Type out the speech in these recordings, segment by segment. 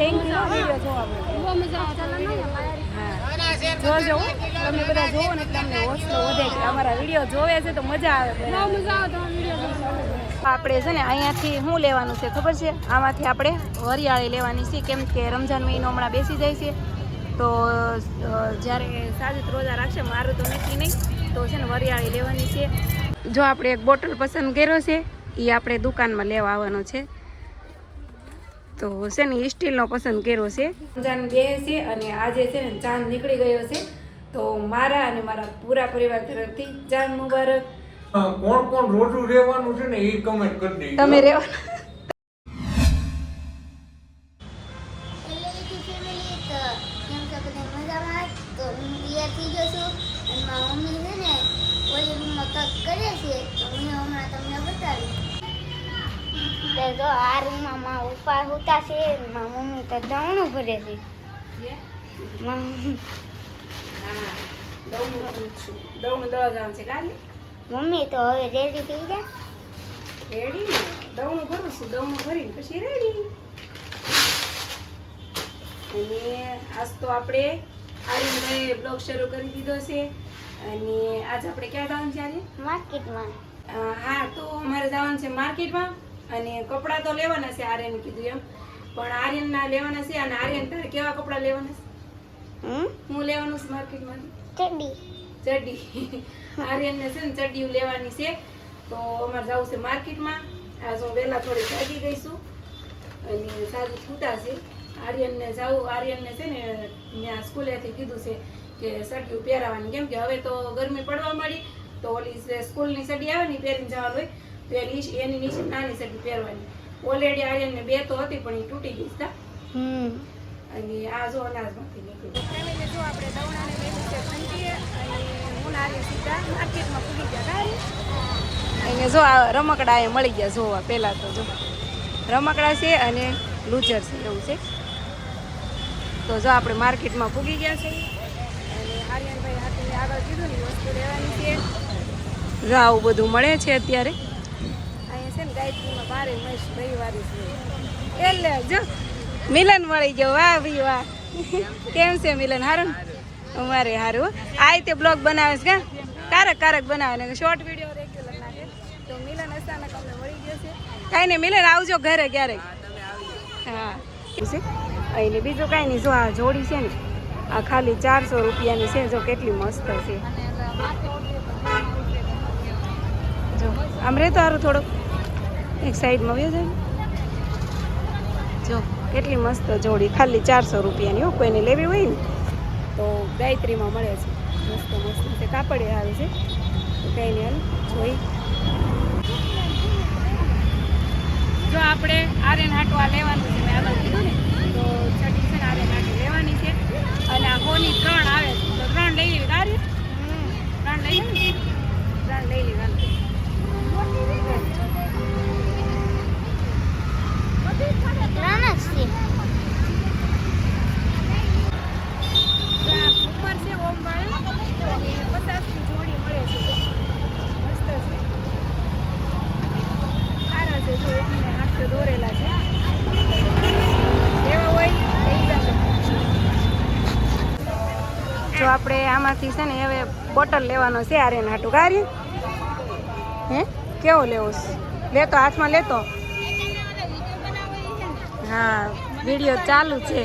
Thank you. Video જોવા માટે બહુ મજા આવે જોજો. તમે બધા જોવો ને તમને હોસલો વધે કે અમારા વીડિયો જોવે છે તો મજા આવે બહુ મજા આવે તમારો વીડિયો આપણે છે ને અહીંયાથી શું લેવાનું છે ખબર છે? આમાંથી આપણે વરિયાળી લેવાની છે. કેમ કે રમઝાન મહિનો હમણાં બેસી જાય છે. તો જ્યારે સાજિદ રોજા રાખશે મારું તો નક્કી નહીં. તો છે ને વરિયાળી લેવાની છે. જો આપણે એક બોટલ પસંદ કર્યો છે એ આપણે દુકાનમાં લેવા આવવાનો છે. તો છે ને સ્ટીલનો પસંદ કર્યો છે? રમજાન બે છે અને આજે છે ને ચાંદ નીકળી ગયો છે. તો મારા અને મારા પૂરા પરિવાર તરફથી ચાંદ મુબારક. કોણ કોણ રોજુ રહેવાનું છે ને એ કમેન્ટ કરી દે તમે રહેવાના. તો જો આ રૂમમાં મારા પપ્પા હોતા છે. મારા મમ્મી તો દવણું ભરે છે. મમ્મી. તો હવે રેડી થઈ ગયા. રેડી ને? ભરું છું દવનું ભરીને પછી રેડી અને આજ તો આપણે આર્યનભાઈએ બ્લોગ શરૂ કરી દીધો છે. અને આજ આપણે ક્યાં જવાનું છે આજે? માર્કેટમાં હા તો અમારે જવાનું છે માર્કેટમાં અને કપડાં તો લેવાના છે આર્યન કીધું એમ. પણ આર્યનના લેવાના છે અને આર્યન તારે કેવા કપડાં લેવાના છે? હમ? હું લેવાનું છે માર્કેટમાં ચડ્ડી ચડ્ડી આર્યનને છે ને ચડ્ડી લેવાની છે. તો અમારે જવું છે માર્કેટમાં. આજ હું વહેલા થોડી જાગી ગઈશું. અને સાજુ છૂટા છે. આર્યનને જાવું આર્યનને છે ને ત્યાં સ્કૂલેથી કીધું છે કે ચડ્ડીયું પહેરાવાની. કેમ કે હવે તો ગરમી પડવા મળી તો ઓલી જે સ્કૂલની ચડ્ડી આવે ને પહેરીને જવાનું હોય. તો એની એની નીચે નાની ચડ્ડી પહેરવાની. ઓલરેડી આર્યનને બે તો હતી પણ એ તૂટી ગઈ હતા હમ. અને આ જો અનાજમાંથી નીકળ્યું. જો આપણે દવણાને લેવું છે ઘંટીએ અને હું નારી સીધા માર્કેટમાં પૂરી ગયા. અહીંયા જો આ રમકડા અહીંયા મળી ગયા જોવા પહેલાં તો જો. રમકડા છે અને લૂચર છે એવું છે. તો જો આપણે માર્કેટમાં પૂગી ગયા છે. અને આર્યનભાઈ હાથે આગળ કીધું ને વસ્તુ લેવાની છે. જો આવું બધું મળે છે અત્યારે. એટલે જો, મિલન મળી ગયો. વાહ, ભાઈ, વાહ. કેમ છે મિલન? હારું? અમારે હારું. આ રીતે બ્લોગ બનાવે છે કારક કારક બનાવે શોર્ટ વીડિયો તો મિલન અચાનક અમને મળી ગયો છે. કાંઈ નહીં, મિલન, આવજો ઘરે ક્યારેક. હા. અહીં બીજું કાંઈ નહીં. જો આ જોડી છે ને, આ ખાલી ચારસો રૂપિયાની છે. જો કેટલી મસ્ત છે. જો, આમ રહેતો સારું થોડુંક. એક સાઈડમાં વ્યો જાય જો, કેટલી મસ્ત જોડી. ખાલી ચારસો રૂપિયાની હો, કોઈને લેવી હોય ને, તો ગાયત્રીમાં મળે છે. મસ્ત મસ્ત. કાપડે આવે છે. તો નહીં, હાલ, જોઈ. જો આપણે આર્યન હાટવા લેવાનું છે મેં આગળ કીધું ને તો છઠ્ઠી છે ને આર્યન હાટું લેવાની છે અને આ હોની ત્રણ આવે છે તો ત્રણ લઈ લેવી આર્ય ત્રણ લઈ લેવી ને? ત્રણ લઈ લેવી હાલ. ત્રણ જ છે ત્યાં ઉપર છે ઓમ વાળા અને પચાસની જોડી મળે છે મસ્ત છે સારા છે જો એકને હાથે દોરેલા છે એવા હોય લઈ જાજો. જો આમાંથી છે ને હવે બોટલ લેવાનો છે આરે હાટું. કારી હે? કેવો લેવો લેતો હાથમાં લેતો? હા વીડિયો ચાલુ છે.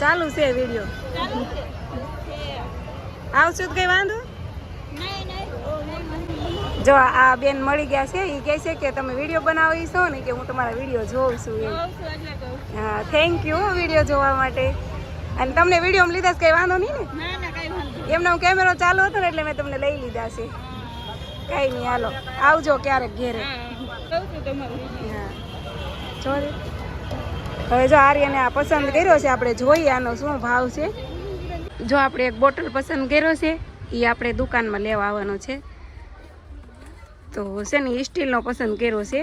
ચાલુ છે વીડિયો. આવશું તો કઈ વાંધો? જો આ બેન મળી ગયા છે એ કહે છે કે તમે વીડિયો બનાવી છો ને કે હું તમારા વીડિયો જોઉં છું હા થેન્ક યુ વીડિયો જોવા માટે. અને તમને વીડિયો લીધા છે કઈ વાંધો નહીં ને? એમનો કેમેરો ચાલુ હતો ને એટલે મેં તમને લઈ લીધા છે. કઈ નહીં હાલો. આવજો ક્યારેક ઘેરે. હા જો હવે જો આર્યને આ પસંદ કર્યો છે આપણે જોઈએ આનો શું ભાવ છે. જો આપણે એક બોટલ પસંદ કર્યો છે એ આપણે દુકાનમાં લેવા આવવાનો છે. તો છે ને સ્ટીલનો પસંદ કર્યો છે.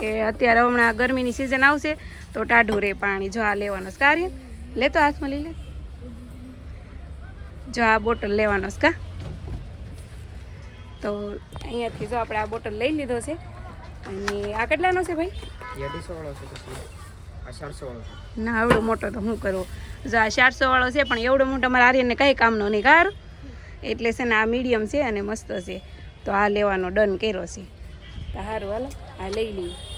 કે અત્યારે હમણાં ગરમીની સિઝન આવશે તો ટાઢું રહે પાણી જો આ લેવાનો છે. કાર્ય લેતો હાથમાં લઈ લે. જો આ બોટલ લેવાનો છે કા? તો અહીંયાથી જો આપણે આ બોટલ લઈ લીધો છે. અને આ કેટલાનો છે ભાઈ? ના આવડો મોટો તો હું કરું. જો આ ચારસો વાળો છે પણ એવડો મોટો મારા આર્યને કંઈ કામનો નહીં કાર એટલે છે ને આ મીડિયમ છે અને મસ્ત છે. તો આ લેવાનો ડન કર્યો છે. તો સારું હાલો. આ લઈ લઈએ.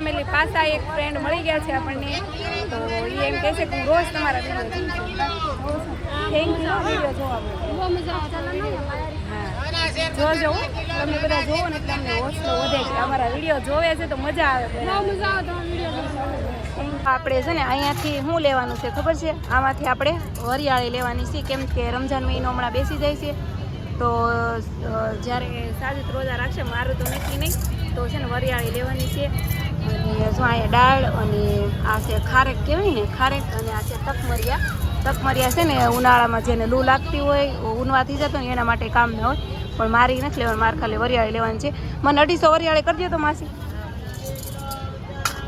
ફેમિલી પાસા એક ફ્રેન્ડ મળી ગયા છે આપણને. તો એ એમ કહે છે કે હું રોજ તમારા વીડિયો થેન્ક યુ વીડિયો જોવા જોજો તમે બધા જોવો ને તમને હોસલો વધે છે. અમારા વીડિયો જોવે છે તો મજા આવે આપણે છે ને અહીંયાથી શું લેવાનું છે ખબર છે? આમાંથી આપણે વરિયાળી લેવાની છે. કેમ કે રમજાન મહિનો હમણાં બેસી જાય છે. તો જ્યારે સાજિદ રોજા રાખશે મારું તો નક્કી નહીં. તો છે ને વરિયાળી લેવાની છે. અને જો અહીંયા દાળ અને આ છે ખારેક કહેવાય ને, ખારેક અને આ છે તકમરિયા. તકમરિયા છે ને ઉનાળામાં જેને લૂ લાગતી હોય ઉનવા થઈ જતો ને એના માટે કામ ન હોય. પણ મારી નથી લેવાની, મારે ખાલી વરિયાળી લેવાની છે. મને અઢીસો વરિયાળી કરી દો તો માસી.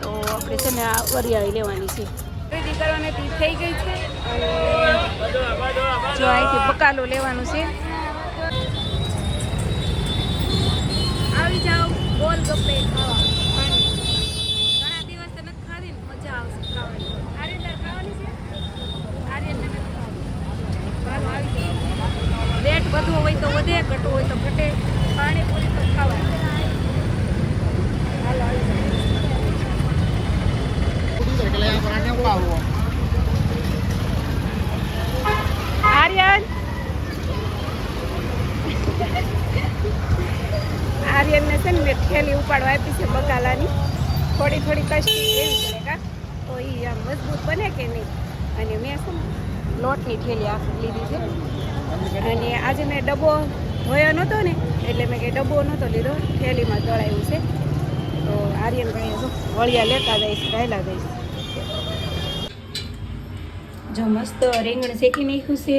તો આપણે છે ને આ વરિયાળી લેવાની છે. ખરીદી કરવાની થઈ ગઈ છે. અને જો અહીંથી બકાલો લેવાનું છે. sepeda. ઉપાડવા આપી છે બકાલાની થોડી થોડી કશી એવી કા? તો એ આમ મજબૂત બને કે નહીં? અને મેં શું લોટની થેલી આખી લીધી છે. અને આજે મેં ડબ્બો ધોયો નહોતો ને, એટલે મેં કંઈ ડબ્બો નહોતો લીધો. થેલીમાં દળાયું છે. તો આર્યનભાઈ શું વળિયા લેતા જઈશ રહેલા જઈશ જો મસ્ત રીંગણ શેકી નાખ્યું છે,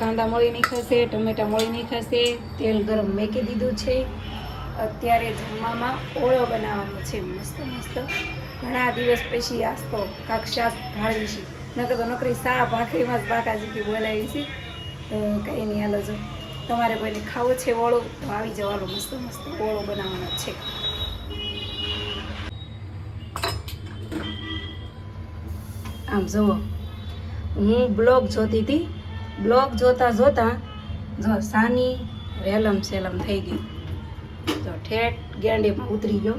કાંદા મળી નાખ્યા છે, ટમેટા મળી નાખ્યા છે, તેલ ગરમ મેકી દીધું છે. અત્યારે જમવામાં ઓળો બનાવવાનો છે. મસ્ત મસ્ત. ઘણા દિવસ પછી આજ તો કાંક શાક ઢાળવી છે. નકર તો નોકરી સા ભાખરીમાં જ બાકાજીથી બોલાવી છે. તો કંઈ નહીં, હાલો જો. તમારે કોઈને ખાવું છે ઓળો, તો આવી જવાનો. મસ્ત મસ્ત ઓળો બનાવવાનો છે. આમ જુઓ. હું બ્લોગ જોતી હતી. બ્લોગ જોતાં જોતાં જો સાની વેલમ સેલમ થઈ ગઈ. તો ઠેઠ ગેંડીમાં ઉતરી ગયો.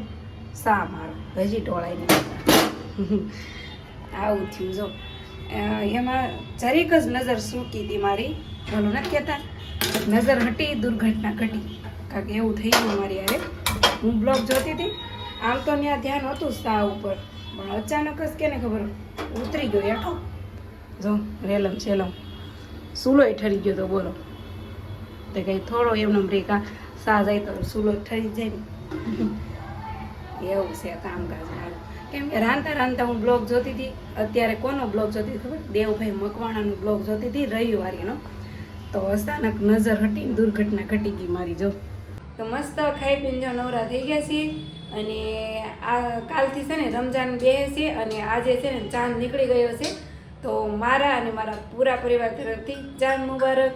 સા મારો? હજી ટોળાઈને આવું થયું જો. એમાં જરીક જ નજર સૂકી હતી મારી. બોલો નથી કહેતા. નજર હટી, દુર્ઘટના ઘટી. કારણ કે એવું થઈ ગયું મારી યારે હું બ્લોગ જોતી હતી. આમ તો ત્યાં ધ્યાન હતું સા ઉપર. પણ અચાનક જ કેને ખબર? ઉતરી ગયો હેઠો જો, રેલમ છેલમ. સૂલો ઠરી ગયો તો બોલો. તો કંઈ થોડો એમનો બ્રેક આ સા જાય તો સુલો થઈ જાય ને એવું છે કામકાજ મારું કેમ કે રાંધતા રાંધતા હું બ્લોગ જોતી હતી અત્યારે કોનો બ્લોગ જોતી ખબર? દેવભાઈ મકવાણાનો બ્લોગ જોતી હતી રવિવારીનો તો અચાનક નજર હટીને દુર્ઘટના ઘટી ગઈ મારી જો તો મસ્ત ખાઈ પીને જો નવરા થઈ ગયા છીએ. અને આ કાલથી છે ને રમજાન બે છે અને આજે છે ને ચાંદ નીકળી ગયો છે. તો મારા અને મારા પૂરા પરિવાર તરફથી ચાંદ મુબારક.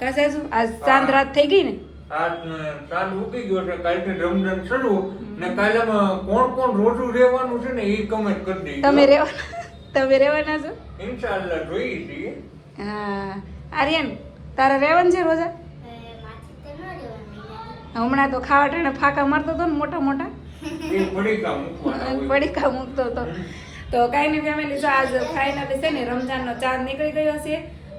કાસા શું આજ ચાંદ રાત થઈ ગઈ ને? ચાંદ ઉગી ગયો છે કાલથી રમઝાન શરૂ ને કાલે કોણ કોણ રોજુ રહેવાનું છે ને એ કમેન્ટ કરી દઈએ. તમે રહેવાના તમે રહેવાના છો? ઇન્શાઅલ્લાહ જોઈએ છીએ. હા. આર્યન તારે રહેવાનું છે રોજા? તો હમણાં તો ખાવા ટાણે ફાંકા મારતો હતો ને મોટા મોટા. પડીકા મૂકતો હતો. તો કાંઈ નહીં ફેમિલી જો આજ ફાઇનલી છે ને રમઝાનનો ચાંદ નીકળી ગયો છે.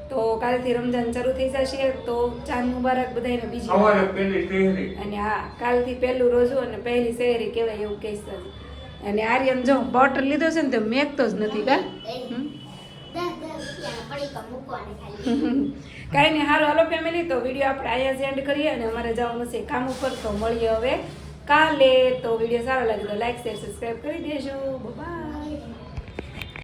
તો કાલથી રમજાન શરૂ થઈ જશે તો ચાંદ મુબારક બધાને બીજી સવારે પેલી શહેરી. અને હા કાલથી પહેલું રોજુ અને પહેલી શહેરી કહેવાય એવું કહીશ અને આર્યન જો બોટલ લીધો છે ને તો મેકતો જ નથી કા? કાંઈ નહીં સારું હાલો ફેમિલી તો વીડિયો આપણે અહીંયા જ એન્ડ કરીએ અને અમારે જવાનું છે કામ ઉપર તો મળીએ હવે કાલે. તો વીડિયો સારો લાગે તો લાઈક શેર સબસ્ક્રાઈબ કરી દેજો. બાય